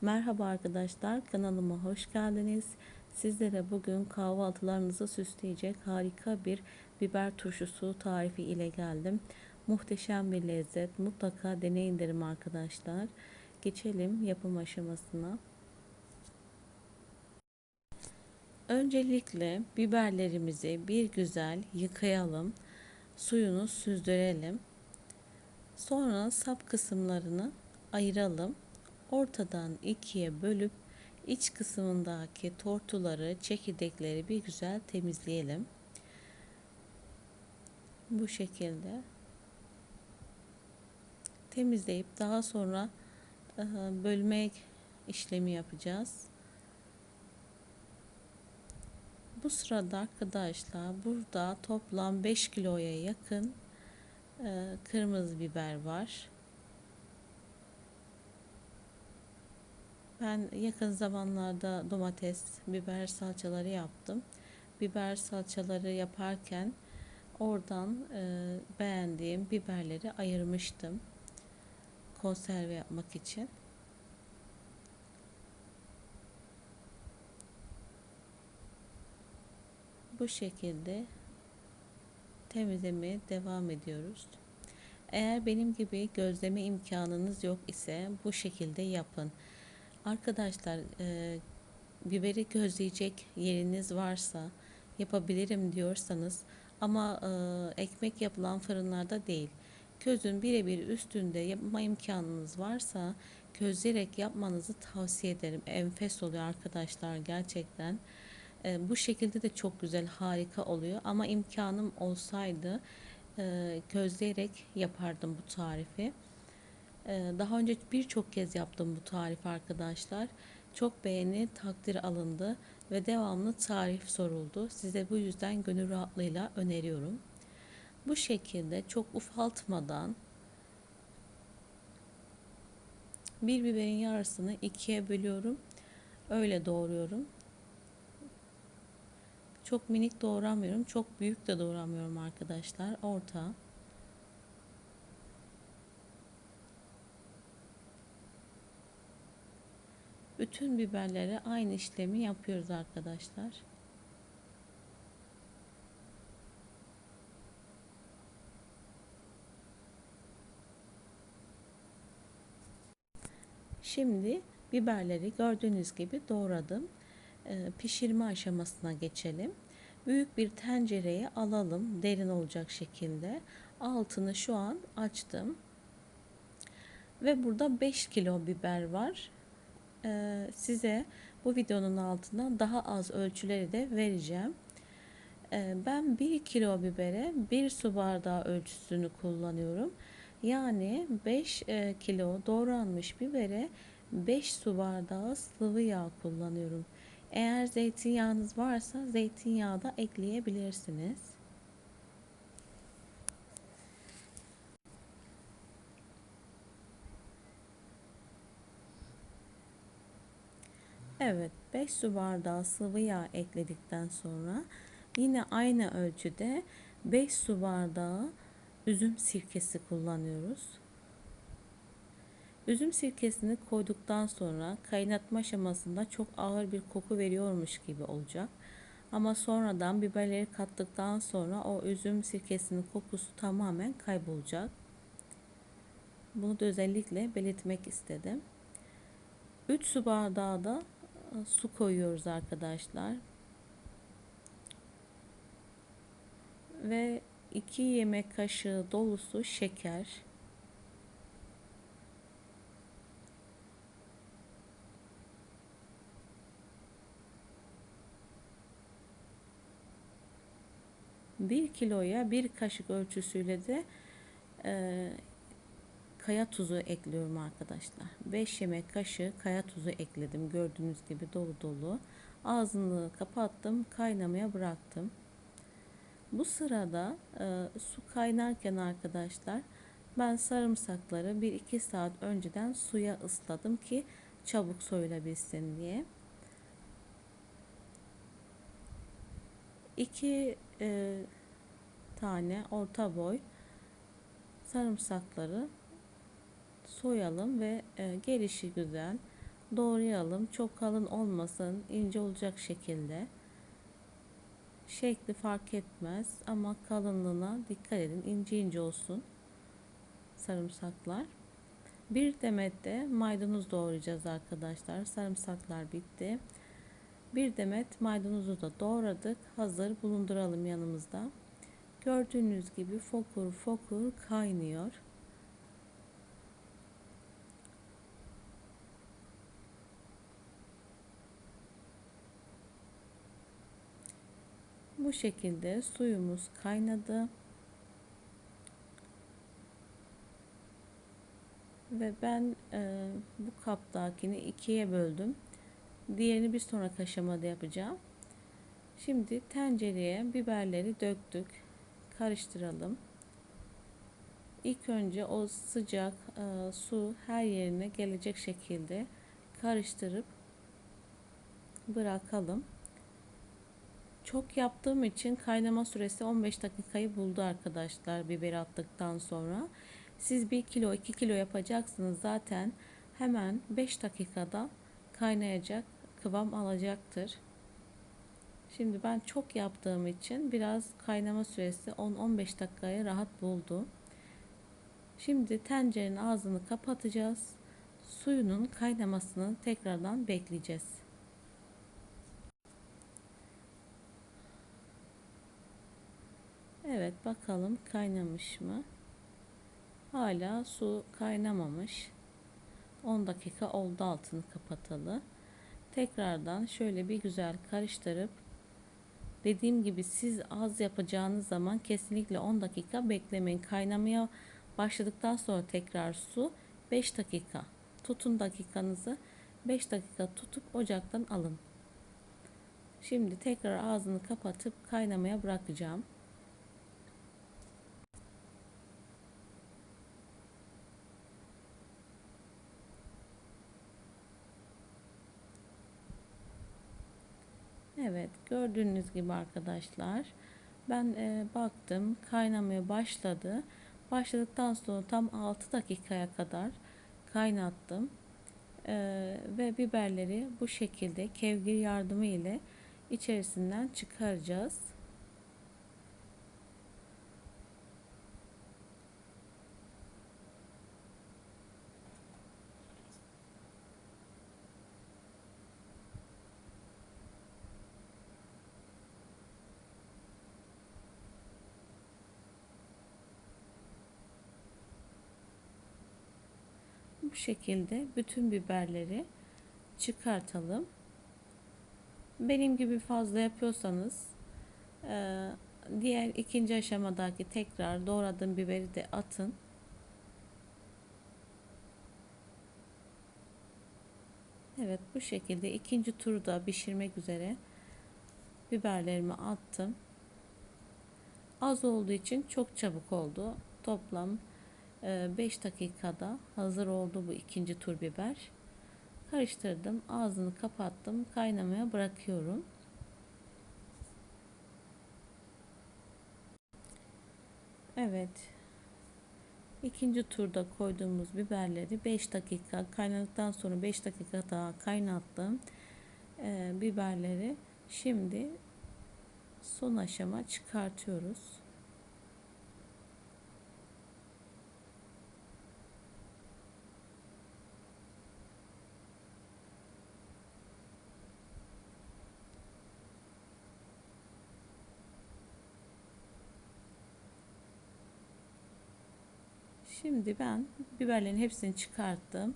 Merhaba arkadaşlar kanalıma hoş geldiniz. Sizlere bugün kahvaltılarınızı süsleyecek harika bir biber turşusu tarifi ile geldim. Muhteşem bir lezzet. Mutlaka deneyin derim arkadaşlar. Geçelim yapım aşamasına. Öncelikle biberlerimizi bir güzel yıkayalım. Suyunu süzdürelim. Sonra sap kısımlarını ayıralım ortadan ikiye bölüp iç kısmındaki tortuları, çekirdekleri bir güzel temizleyelim. Bu şekilde temizleyip daha sonra bölme işlemi yapacağız. Bu sırada arkadaşlar burada toplam 5 kiloya yakın kırmızı biber var. Ben yakın zamanlarda domates, biber salçaları yaptım. Biber salçaları yaparken oradan e, beğendiğim biberleri ayırmıştım. Konserve yapmak için. Bu şekilde temizlemeye devam ediyoruz. Eğer benim gibi gözleme imkanınız yok ise bu şekilde yapın. Arkadaşlar e, biberi gözleyecek yeriniz varsa yapabilirim diyorsanız ama e, ekmek yapılan fırınlarda değil. Közün birebir üstünde yapma imkanınız varsa közleyerek yapmanızı tavsiye ederim. Enfes oluyor arkadaşlar gerçekten. E, bu şekilde de çok güzel harika oluyor ama imkanım olsaydı e, közleyerek yapardım bu tarifi. Ee, daha önce birçok kez yaptım bu tarif arkadaşlar. Çok beğeni, takdir alındı ve devamlı tarif soruldu. Size bu yüzden gönül rahatlığıyla öneriyorum. Bu şekilde çok ufaltmadan bir biberin yarısını ikiye bölüyorum. Öyle doğruyorum. Çok minik doğramıyorum. Çok büyük de doğramıyorum arkadaşlar. Orta. Bütün biberlere aynı işlemi yapıyoruz arkadaşlar. Şimdi biberleri gördüğünüz gibi doğradım. Ee, pişirme aşamasına geçelim. Büyük bir tencereye alalım derin olacak şekilde. Altını şu an açtım. Ve burada 5 kilo biber var. Ee, size bu videonun altına daha az ölçüleri de vereceğim. Ee, ben 1 kilo bibere 1 su bardağı ölçüsünü kullanıyorum. Yani 5 e, kilo doğranmış bibere 5 su bardağı sıvı yağ kullanıyorum. Eğer zeytinyağınız varsa zeytinyağı da ekleyebilirsiniz. Evet 5 su bardağı sıvı yağ ekledikten sonra yine aynı ölçüde 5 su bardağı üzüm sirkesi kullanıyoruz. Üzüm sirkesini koyduktan sonra kaynatma aşamasında çok ağır bir koku veriyormuş gibi olacak. Ama sonradan biberleri kattıktan sonra o üzüm sirkesinin kokusu tamamen kaybolacak. Bunu da özellikle belirtmek istedim. 3 su bardağı da su koyuyoruz arkadaşlar. Ve 2 yemek kaşığı dolusu şeker. Bir kiloya bir kaşık ölçüsüyle de kaya tuzu ekliyorum arkadaşlar. 5 yemek kaşığı kaya tuzu ekledim. Gördüğünüz gibi dolu dolu. Ağzını kapattım. Kaynamaya bıraktım. Bu sırada e, su kaynarken arkadaşlar ben sarımsakları 1-2 saat önceden suya ısladım ki çabuk soyulabilsin diye. 2 e, tane orta boy sarımsakları soyalım ve e, gelişi güzel doğrayalım. Çok kalın olmasın, ince olacak şekilde. Şekli fark etmez ama kalınlığına dikkat edin. İnce ince olsun sarımsaklar. Bir demet de maydanoz doğrayacağız arkadaşlar. Sarımsaklar bitti. Bir demet maydanozu da doğradık. Hazır bulunduralım yanımızda. Gördüğünüz gibi fokur fokur kaynıyor. Bu şekilde suyumuz kaynadı. Ve ben e, bu kaptakini ikiye böldüm. Diğerini bir sonraki aşamada yapacağım. Şimdi tencereye biberleri döktük. Karıştıralım. İlk önce o sıcak e, su her yerine gelecek şekilde karıştırıp bırakalım. Çok yaptığım için kaynama süresi 15 dakikayı buldu arkadaşlar biber attıktan sonra. Siz 1 kilo 2 kilo yapacaksınız zaten hemen 5 dakikada kaynayacak kıvam alacaktır. Şimdi ben çok yaptığım için biraz kaynama süresi 10-15 dakikaya rahat buldu. Şimdi tencerenin ağzını kapatacağız. Suyunun kaynamasını tekrardan bekleyeceğiz. Evet bakalım kaynamış mı? Hala su kaynamamış. 10 dakika oldu altını kapatalı. Tekrardan şöyle bir güzel karıştırıp dediğim gibi siz az yapacağınız zaman kesinlikle 10 dakika beklemeyin. Kaynamaya başladıktan sonra tekrar su 5 dakika. Tutun dakikanızı 5 dakika tutup ocaktan alın. Şimdi tekrar ağzını kapatıp kaynamaya bırakacağım. Evet gördüğünüz gibi arkadaşlar ben e, baktım kaynamaya başladı. Başladıktan sonra tam 6 dakikaya kadar kaynattım. E, ve biberleri bu şekilde kevgir yardımı ile içerisinden çıkaracağız. bu şekilde bütün biberleri çıkartalım. Benim gibi fazla yapıyorsanız e, diğer ikinci aşamadaki tekrar doğradığım biberi de atın. Evet bu şekilde ikinci turda pişirmek üzere biberlerimi attım. Az olduğu için çok çabuk oldu. Toplam 5 ee, dakikada hazır oldu bu ikinci tur biber. Karıştırdım. Ağzını kapattım. Kaynamaya bırakıyorum. Evet. İkinci turda koyduğumuz biberleri 5 dakika kaynadıktan sonra 5 dakika daha kaynattım. Ee, biberleri şimdi son aşama çıkartıyoruz. Şimdi ben biberlerin hepsini çıkarttım.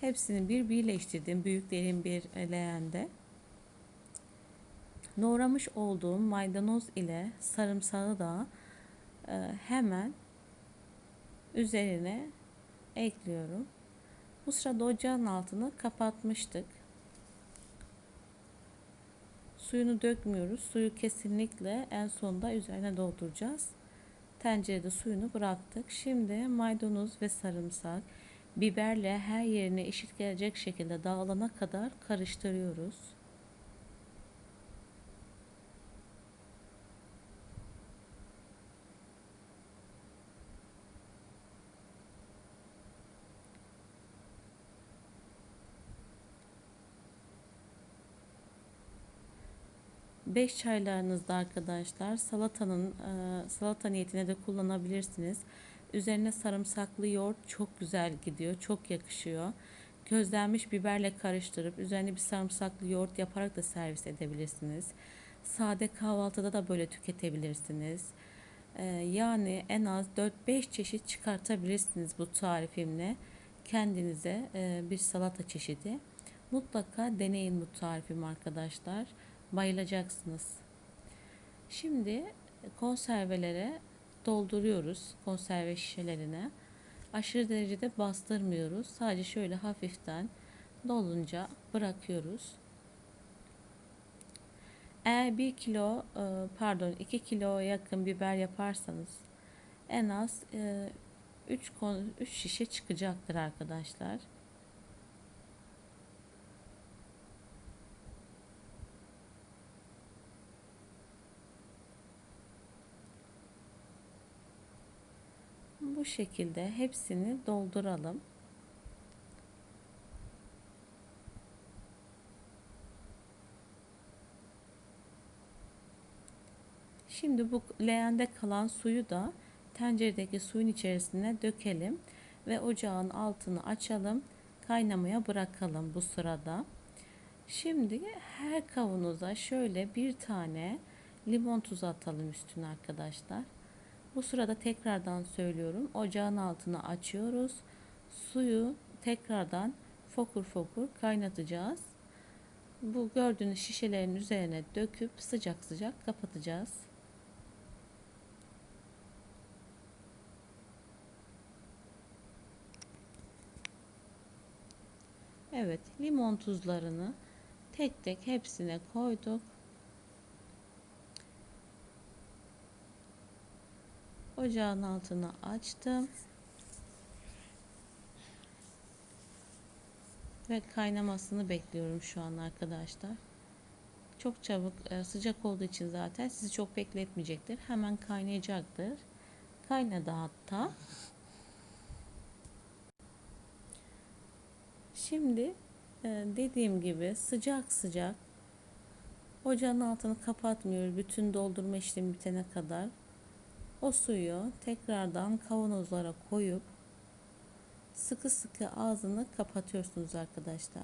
Hepsini bir birleştirdim. Büyüklerin bir leğende. Doğramış olduğum maydanoz ile sarımsağı da e, hemen üzerine ekliyorum. Bu sırada ocağın altını kapatmıştık. Suyunu dökmüyoruz. Suyu kesinlikle en sonda üzerine dolduracağız. Tencerede suyunu bıraktık. Şimdi maydanoz ve sarımsak biberle her yerine eşit gelecek şekilde dağılana kadar karıştırıyoruz. 5 çaylarınızda arkadaşlar salatanın e, salata niyetine de kullanabilirsiniz. Üzerine sarımsaklı yoğurt çok güzel gidiyor. Çok yakışıyor. Közlenmiş biberle karıştırıp üzerine bir sarımsaklı yoğurt yaparak da servis edebilirsiniz. Sade kahvaltıda da böyle tüketebilirsiniz. Ee, yani en az 4-5 çeşit çıkartabilirsiniz bu tarifimle. Kendinize e, bir salata çeşidi. Mutlaka deneyin bu tarifimi arkadaşlar. Bayılacaksınız. Şimdi konservelere dolduruyoruz konserve şişelerine. Aşırı derecede bastırmıyoruz. Sadece şöyle hafiften dolunca bırakıyoruz. Eğer 1 kilo e, pardon 2 kilo yakın biber yaparsanız en az 3 e, 3 şişe çıkacaktır arkadaşlar. Bu şekilde hepsini dolduralım. Şimdi bu leğende kalan suyu da tenceredeki suyun içerisine dökelim ve ocağın altını açalım. Kaynamaya bırakalım bu sırada. Şimdi her kavanoza şöyle bir tane limon tuzu atalım üstüne arkadaşlar. Bu sırada tekrardan söylüyorum. Ocağın altını açıyoruz. Suyu tekrardan fokur fokur kaynatacağız. Bu gördüğünüz şişelerin üzerine döküp sıcak sıcak kapatacağız. Evet, limon tuzlarını tek tek hepsine koyduk. Ocağın altını açtım. Ve kaynamasını bekliyorum şu an arkadaşlar. Çok çabuk e, sıcak olduğu için zaten sizi çok bekletmeyecektir. Hemen kaynayacaktır. Kaynadı hatta. Şimdi e, dediğim gibi sıcak sıcak ocağın altını kapatmıyoruz. Bütün doldurma işlemi bitene kadar o suyu tekrardan kavanozlara koyup sıkı sıkı ağzını kapatıyorsunuz arkadaşlar.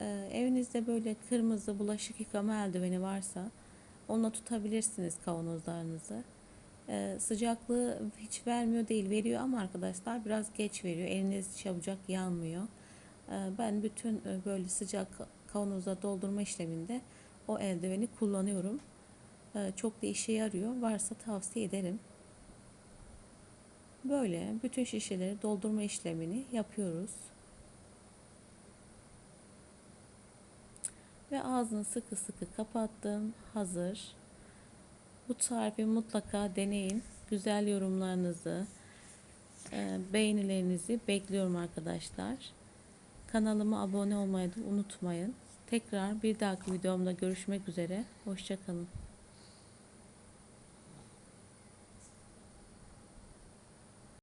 Ee, evinizde böyle kırmızı bulaşık yıkama eldiveni varsa onunla tutabilirsiniz kavanozlarınızı. Ee, sıcaklığı hiç vermiyor değil veriyor ama arkadaşlar biraz geç veriyor. Eliniz çabucak yanmıyor. Ee, ben bütün e, böyle sıcak kavanoza doldurma işleminde o eldiveni kullanıyorum. Ee, çok da işe yarıyor. Varsa tavsiye ederim. Böyle bütün şişeleri doldurma işlemini yapıyoruz. Ve ağzını sıkı sıkı kapattım. Hazır. Bu tarifi mutlaka deneyin. Güzel yorumlarınızı, e, beğenilerinizi bekliyorum arkadaşlar. Kanalıma abone olmayı da unutmayın. Tekrar bir dahaki videomda görüşmek üzere. Hoşçakalın.